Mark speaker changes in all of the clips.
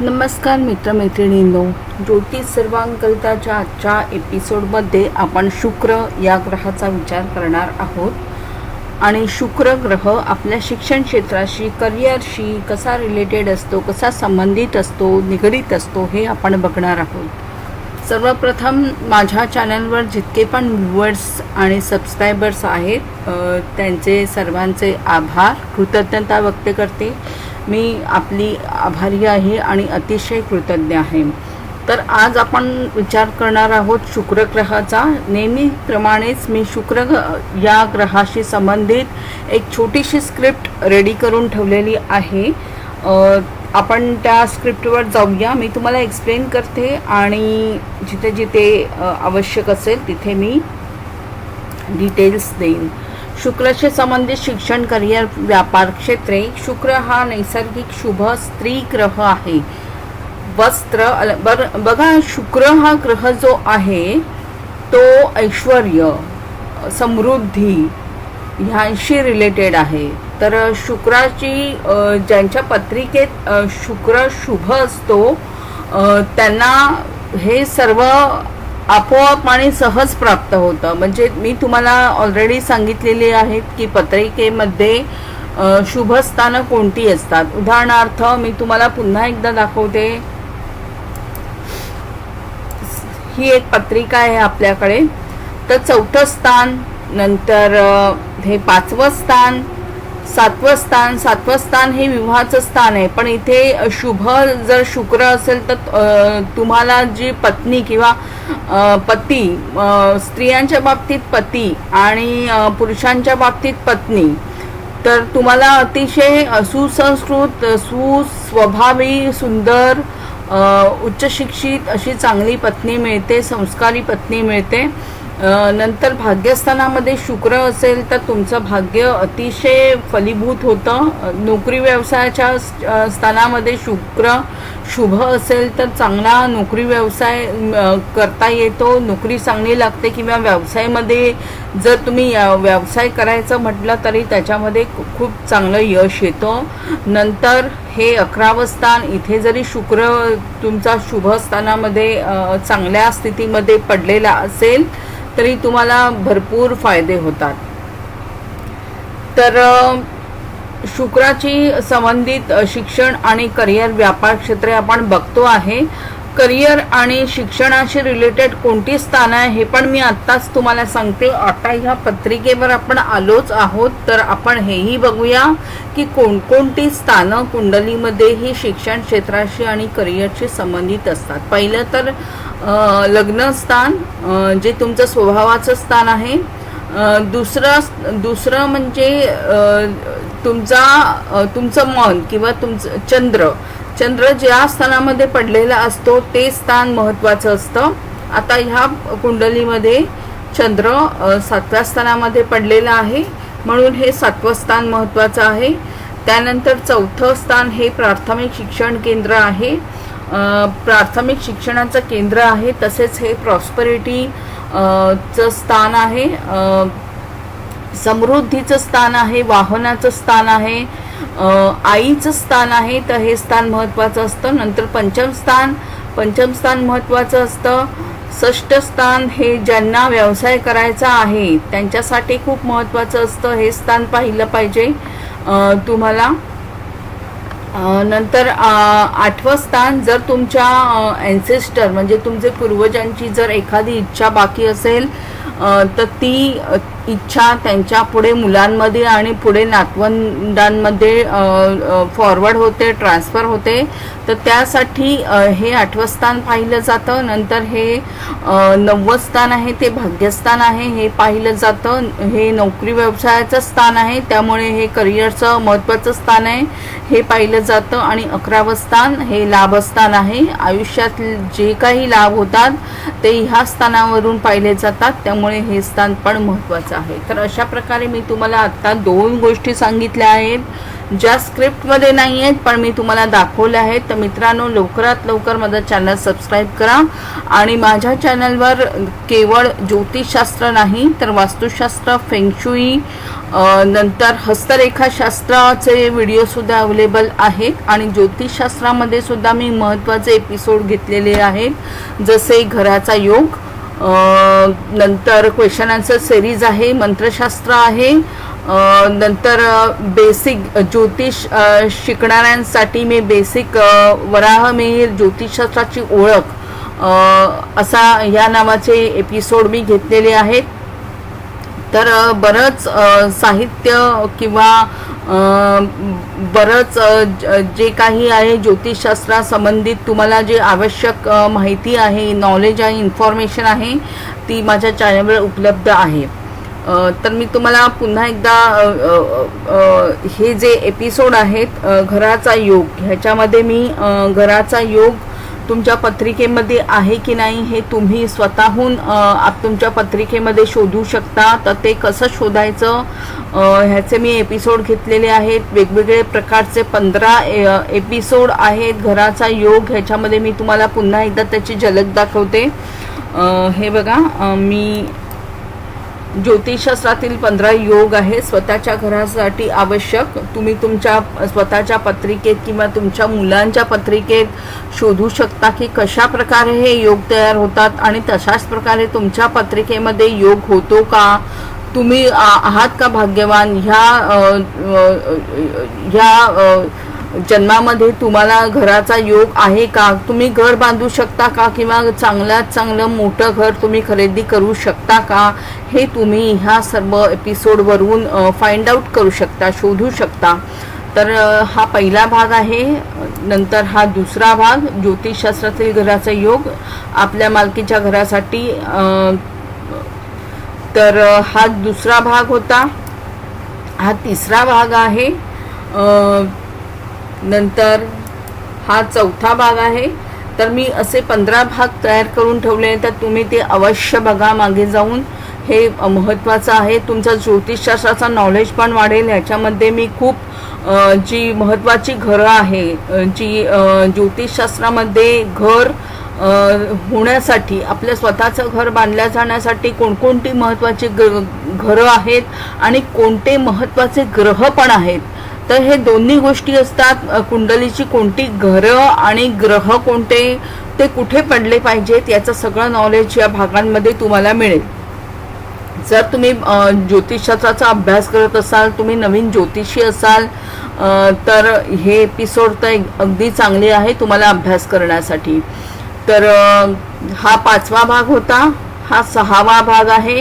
Speaker 1: नमस्कार मित्रमैत्रिणींनो ज्योतिष सर्वांकरिताच्या आजच्या एपिसोडमध्ये आपण शुक्र या ग्रहाचा विचार करणार आहोत. आणि शुक्र ग्रह आपल्या शिक्षण क्षेत्राशी करिअरशी कसा रिलेटेड असतो कसा संबंधित असतो निगडीत असतो हे आपण बघणार आहोत. सर्वप्रथम माझ्या चॅनलवर जितके पण व्ह्युअर्स आणि सबस्क्रायबर्स आहेत त्यांचे सर्वांचे आभार. कृतज्ञता व्यक्त करते. मी आपली आभारी आहे आणि अतिशय कृतज्ञ आहे. तर आज आपण विचार करणार आहोत शुक्र ग्रहाचा. नेहमीप्रमाणेच मी शुक्र या ग्रहाशी संबंधित एक छोटीशी स्क्रिप्ट रेडी करून ठेवलेली आहे. आपण त्या स्क्रिप्टवर जाऊया. मी तुम्हाला एक्सप्लेन करते आणि जिथे जिथे आवश्यक असेल तिथे मी डिटेल्स देईन. शुक्रशी संबंधित शिक्षण करिअर व्यापार क्षेत्रे शुक्र हा नैसर्गिक शुभ स्त्री ग्रह आहे. वस्त्र अल- बर बघा शुक्र हा ग्रह जो आहे तो ऐश्वर समृद्धी ह्यांशी रिलेटेड आहे. तर शुक्राची ज्यांच्या पत्रिकेत शुक्र शुभ असतो त्यांना हे सर्व आपोआप आणि सहज प्राप्त होतं. म्हणजे मी तुम्हाला ऑलरेडी सांगितलेले आहेत की पत्रिकेमध्ये शुभस्थानं कोणती असतात? उदाहरणार्थ मी तुम्हाला पुन्हा एकदा दाखवते. ही एक पत्रिका आहे आपल्याकडे. तर चौथं स्थान नंतर हे पाचवं स्थान सातवं स्थान. सातवं स्थान हे विवाहाचं स्थान आहे. पण इथे शुभ जर शुक्र असेल तर तुम्हाला जी पत्नी किंवा पती स्त्रियांच्या बाबतीत पती आणि पुरुषांच्या बाबतीत पत्नी. तर तुम्हाला अतिशय सुसंस्कृत सुस्वभावी सुंदर उच्च शिक्षित अशी चांगली पत्नी मिळते संस्कारी पत्नी मिळते. नंतर भाग्यस्थानामध्ये शुक्र असेल तर तुमचं भाग्य अतिशय फलीभूत होतं. नोकरी व्यवसायाच्या स्थानामध्ये शुक्र शुभ असेल तर चांगला नोकरी व्यवसाय करता येतो. नोकरी चांगली लागते किंवा व्यवसायामध्ये जर तुम्ही व्यवसाय करायचं म्हटलं तरी त्याच्यामध्ये खूप चांगलं यश येतं. नंतर हे अकरावं स्थान इथे जरी शुक्र तुमचा शुभ स्थानामध्ये चांगल्या स्थितीमध्ये पडलेला असेल तरी तुम्हाला भरपूर फायदे होतात. तर शुक्राची संबंधित शिक्षण आणि करिअर व्यापार क्षेत्रे आपण बघतो आहे. करिअर आणि शिक्षणाशी रिलेटेड कोणती स्थानं आहे हे पण मी आत्ताच तुम्हाला सांगते. आता ह्या पत्रिकेवर आपण आलोच आहोत. तर आपण हेही बघूया की कोणकोणती स्थानं कुंडलीमध्ये ही शिक्षण क्षेत्राशी आणि करिअरशी संबंधित असतात. पहिलं तर लग्नस्थान जे तुमचं स्वभावाचं स्थान आहे. दुसरं दुसरं म्हणजे तुमचा तुमचं मन किंवा तुमचं चंद्र. चंद्र ज्या स्थानामध्ये पडलेला असतो ते स्थान महत्त्वाचं असतं. आता ह्या कुंडलीमध्ये चंद्र सातव्या स्थानामध्ये पडलेलं आहे. म्हणून हे सातवं स्थान महत्त्वाचं आहे. त्यानंतर चौथं स्थान हे प्राथमिक शिक्षण केंद्र आहे. प्राथमिक शिक्षणाचं केंद्र आहे तसेच हे प्रॉस्परिटी चं स्थान आहे. समृद्धीचं स्थान आहे वाहनाचं स्थान आहे आईचं स्थान आहे तर हे स्थान महत्त्वाचं असतं. नंतर पंचम स्थान पंचम स्थान महत्त्वाचं असतं. षष्ठ स्थान हे ज्यांना व्यवसाय करायचा आहे त्यांच्यासाठी खूप महत्त्वाचं असतं. हे स्थान पाहिलं पाहिजे तुम्हाला. नंतर आठवं स्थान जर तुमच्या अँसेस्टर म्हणजे तुमचे पूर्वजांची जर एखादी इच्छा बाकी असेल तर ती इच्छा त्यांच्या पुढे मुलांमध्ये आणि पुढे नातवंडांमध्ये फॉरवर्ड होते ट्रान्सफर होते. तर त्यासाठी हे आठवं स्थान पाहिलं जातं. नंतर हे नव्वद नववं स्थान आहे ते भाग्यस्थान आहे हे पाहिलं जातं. हे नोकरी व्यवसायाचं स्थान आहे त्यामुळे हे करिअरचं महत्त्वाचं स्थान आहे हे पाहिलं जातं. आणि अकरावं स्थान हे लाभस्थान आहे. आयुष्यात जे काही लाभ होतात ते ह्या स्थानावरून पाहिले जातात. त्यामुळे हे स्थान पण महत्त्वाचं आहे. तर अशा प्रकारे मी तुम्हाला आत्ता दोन गोष्टी सांगितल्या आहेत ज्या स्क्रिप्टमध्ये नाही आहेत पण मी तुम्हाला दाखवल्या आहेत. तर मित्रांनो लवकरात लवकर माझं चॅनल सबस्क्राईब करा आणि माझ्या चॅनलवर केवळ ज्योतिषशास्त्र नाही तर वास्तुशास्त्र फेंगशुई नंतर हस्तरेखाशास्त्राचे व्हिडिओसुद्धा अवेलेबल आहेत. आणि ज्योतिषशास्त्रामध्ये सुद्धा मी महत्त्वाचे एपिसोड घेतलेले आहेत जसे घराचा योग नंतर क्वेश्चन आन्सर सिरीज आहे मंत्रशास्त्र आहे. नंतर बेसिक ज्योतिष शिकणाऱ्यांसाठी मी बेसिक वराहमिहीर ज्योतिषशास्त्राची ओळख. असा या नावाचे एपिसोड मी घेतलेले आहेत. तर बरंच साहित्य किंवा बरंच ज- जे काही आहे ज्योतिषशास्त्रा संबंधित तुम्हाला जे आवश्यक माहिती आहे नॉलेज आहे इन्फॉर्मेशन आहे ती माझ्या चॅनलवर उपलब्ध आहे. तर मी तुम्हाला पुन्हा एकदा हे जे एपिसोड आहेत घराचा योग ह्याच्यामध्ये मी घराचा योग तुमच्या पत्रिकेमध्ये आहे की नाही हे तुम्ही स्वतःहून तुमच्या पत्रिकेमध्ये शोधू शकता. तर ते कसं शोधायचं? ह्याचे मी एपिसोड घेतलेले आहेत. वेगवेगळे प्रकारचे पंधरा एपिसोड आहेत. घराचा योग ह्याच्यामध्ये मी तुम्हाला पुन्हा एकदा त्याची झलक दाखवते. हे बघा मी ज्योतिषशास्त्रातील पंधरा योग आहे. स्वतःच्या घरासाठी आवश्यक. तुम्ही तुमच्या स्वतःच्या पत्रिकेत किंवा तुमच्या मुलांच्या पत्रिकेत शोधू शकता की कशा प्रकारे हे योग तयार होतात आणि तशाच प्रकारे तुमच्या पत्रिकेमध्ये योग होतो का? तुम्ही आहात का भाग्यवान? ह्या ह्या जन्मामध्ये तुम्हाला घराचा योग आहे का? तुम्ही घर बांधू शकता का? किंवा चांगल्यात चांगलं मोठं घर तुम्ही खरेदी करू शकता का? हे तुम्ही ह्या सर्व एपिसोडवरून फाइंड आउट करू शकता शोधू शकता. तर हा पहिला भाग आहे. नंतर हा दुसरा भाग ज्योतिषशास्त्रातील घराचा योग आपल्या मालकीच्या घरासाठी तर हा दुसरा भाग होता. हा तिसरा भाग आहे. नंतर हा चौथा भाग आहे. तर मी असे पंधरा भाग तयार करून ठेवले तर तुम्ही ते अवश्य बघा मागे जाऊन. हे महत्त्वाचं आहे. तुमचा ज्योतिषशास्त्राचा नॉलेज पण वाढेल. ह्याच्यामध्ये मी खूप जी महत्त्वाची घरं आहे जी ज्योतिषशास्त्रामध्ये घर होण्यासाठी आपल्या स्वतःचं घर बांधल्या जाण्यासाठी कोणकोणती महत्त्वाची ग घरं आहेत आणि कोणते महत्त्वाचे ग्रह पण आहेत. तर हे दोन्ही गोष्टी असतात कुंडलीची कोणती घरं आणि ग्रह कोणते ते कुठे पडले पाहिजेत याचं सगळं नॉलेज या भागांमध्ये तुम्हाला मिळेल. जर तुम्ही ज्योतिषाचा अभ्यास करत असाल तुम्ही नवीन ज्योतिषी असाल तर हे एपिसोड तर एक- अगदी चांगले आहे तुम्हाला अभ्यास करण्यासाठी. तर हा पाचवा भाग होता हा सहावा भाग आहे.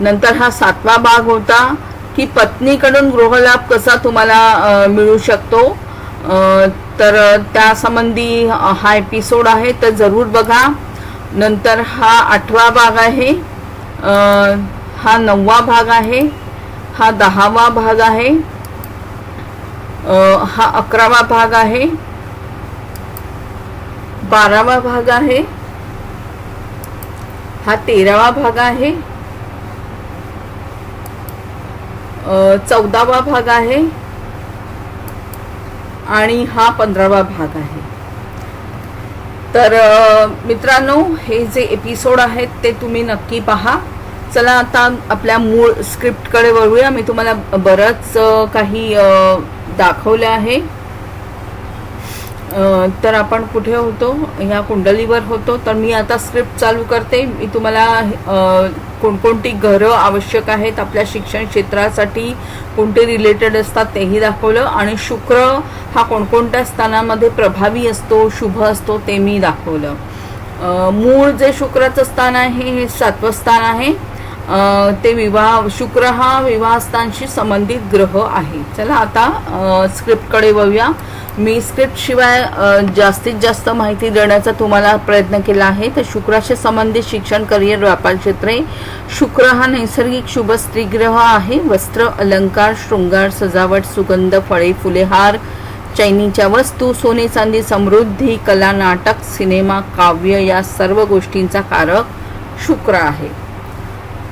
Speaker 1: नंतर हा सातवा भाग होता की पत्नीकडून गृहलाभ कसा तुम्हाला मिळू शकतो? तर त्यासंबंधी हा एपिसोड आहे तर जरूर बघा. नंतर हा आठवा भाग आहे. हा नववा भाग आहे. हा दहावा भाग आहे. हा अकरावा भाग आहे. बारावा भाग आहे. हा तेरावा भाग आहे. चौदावा भाग आहे. आणि हा पंधरावा भाग आहे. तर मित्रांनो हे जे एपिसोड आहेत ते तुम्ही नक्की पहा. चला आता आपल्या मूळ स्क्रिप्टकडे वळूया. मी तुम्हाला बरंच काही दाखवलं आहे. तर आपण कुठे होतो? ह्या कुंडलीवर होतो. तर मी आता स्क्रिप्ट चालू करते. मी तुम्हाला कोणकोणती घरं आवश्यक आहेत आपल्या शिक्षण क्षेत्रासाठी कोणते रिलेटेड असतात तेही दाखवलं. आणि शुक्र हा कोणकोणत्या स्थानामध्ये प्रभावी असतो शुभ असतो ते मी दाखवलं. मूळ जे शुक्राचं स्थान आहे हे सातवं स्थान आहे. ते विवाह शुक्र हा विवाहस्थांशी संबंधित ग्रह आहे. चला आता स्क्रिप्टकडे वळूया. मी स्क्रिप्ट शिवाय जास्तीत जास्त माहिती देण्याचा तुम्हाला प्रयत्न केला आहे. तर शुक्राशी संबंधित शिक्षण करिअर व्यापार क्षेत्रे. शुक्र हा नैसर्गिक शुभ स्त्रीग्रह आहे. वस्त्र अलंकार शृंगार सजावट सुगंध फळे फुले हार चैनीच्या वस्तू सोने चांदी समृद्धी कला नाटक सिनेमा काव्य या सर्व गोष्टींचा कारक शुक्र आहे.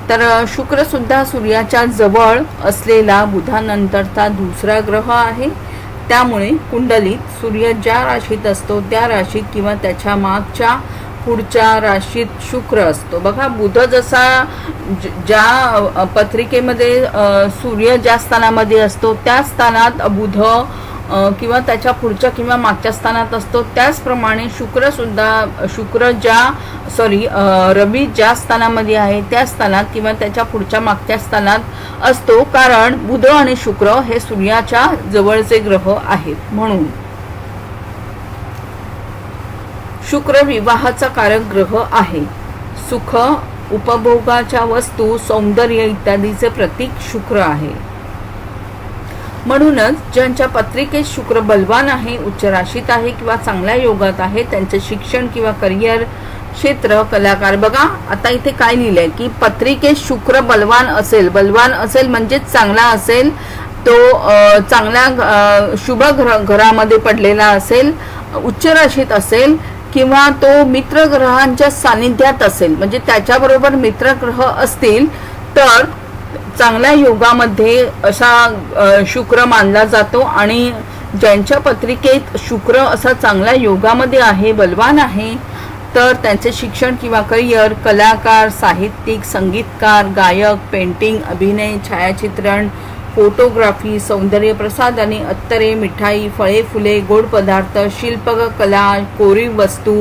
Speaker 1: तर शुक्रसुद्धा सूर्याच्या जवळ असलेला बुधानंतरचा दुसरा ग्रह आहे. त्यामुळे कुंडलीत सूर्य ज्या राशीत असतो त्या राशीत किंवा त्याच्या मागच्या पुढच्या राशीत शुक्र असतो. बघा बुध जसा ज- ज्या पत्रिकेमध्ये सूर्य ज्या स्थानामध्ये असतो त्या स्थानात बुध किंवा त्याच्या पुढच्या किंवा मागच्या स्थानात असतो. त्याचप्रमाणे शुक्रसुद्धा शुक्र ज्या सॉरी रवी ज्या स्थानामध्ये आहे त्या स्थानात किंवा त्याच्या पुढच्या मागच्या स्थानात असतो. कारण बुध आणि शुक्र हे सूर्याच्या जवळचे ग्रह आहेत म्हणून. शुक्र विवाहाचा कारक ग्रह आहे. सुख उपभोगाच्या वस्तू सौंदर्य इत्यादीचे प्रतीक शुक्र आहे. म्हणूनच ज्यांच्या पत्रिकेत शुक्र बलवान आहे उच्च राशीत आहे किंवा चांगल्या योगात आहे त्यांचे शिक्षण किंवा करिअर क्षेत्र कलाकार बघा आता इथे काय लिहिलंय की पत्रिकेत शुक्र बलवान असेल बलवान असेल म्हणजेच चांगला असेल तो चांगल्या शुभ घर घरामध्ये पडलेला असेल उच्च राशीत असेल किंवा तो मित्रग्रहांच्या सानिध्यात असेल म्हणजे त्याच्याबरोबर मित्रग्रह असतील तर चांगल्या योगामध्ये असा शुक्र मानला जातो आणि ज्यांच्या पत्रिकेत शुक्र असा चांगल्या योगामध्ये आहे बलवान आहे तर त्यांचे शिक्षण किंवा करिअर कलाकार साहित्यिक संगीतकार गायक पेंटिंग अभिनय छायाचित्रण फोटोग्राफी सौंदर्य प्रसाद आणि अत्तरे मिठाई फळे फुले गोड पदार्थ शिल्पकला कोरीव वस्तू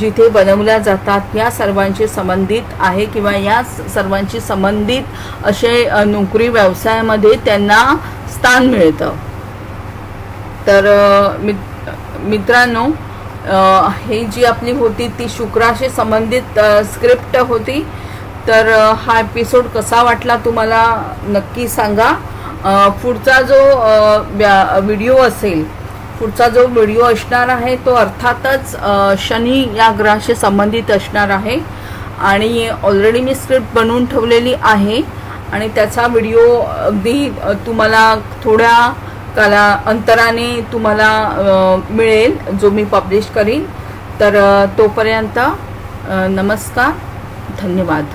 Speaker 1: जिथे बनवल्या जातात या सर्वांशी संबंधित आहे किंवा या सर्वांशी संबंधित असे नोकरी व्यवसायामध्ये त्यांना स्थान मिळतं. तर मि मित्रांनो ही जी आपली होती ती शुक्राशी संबंधित स्क्रिप्ट होती. तर हा एपिसोड कसा वाटला तुम्हाला नक्की सांगा. पुढचा जो व्या- व्हिडिओ असेल पुढचा जो व्हिडिओ असणार आहे तो अर्थातच शनी या ग्रहाशी संबंधित असणार आहे. आणि ऑलरेडी मी स्क्रिप्ट बनवून ठेवलेली आहे. आणि त्याचा व्हिडिओ अगदी तुम्हाला थोड्या काला अंतराने तुम्हाला मिळेल जो मी पब्लिश करीन. तर तोपर्यंत नमस्कार धन्यवाद.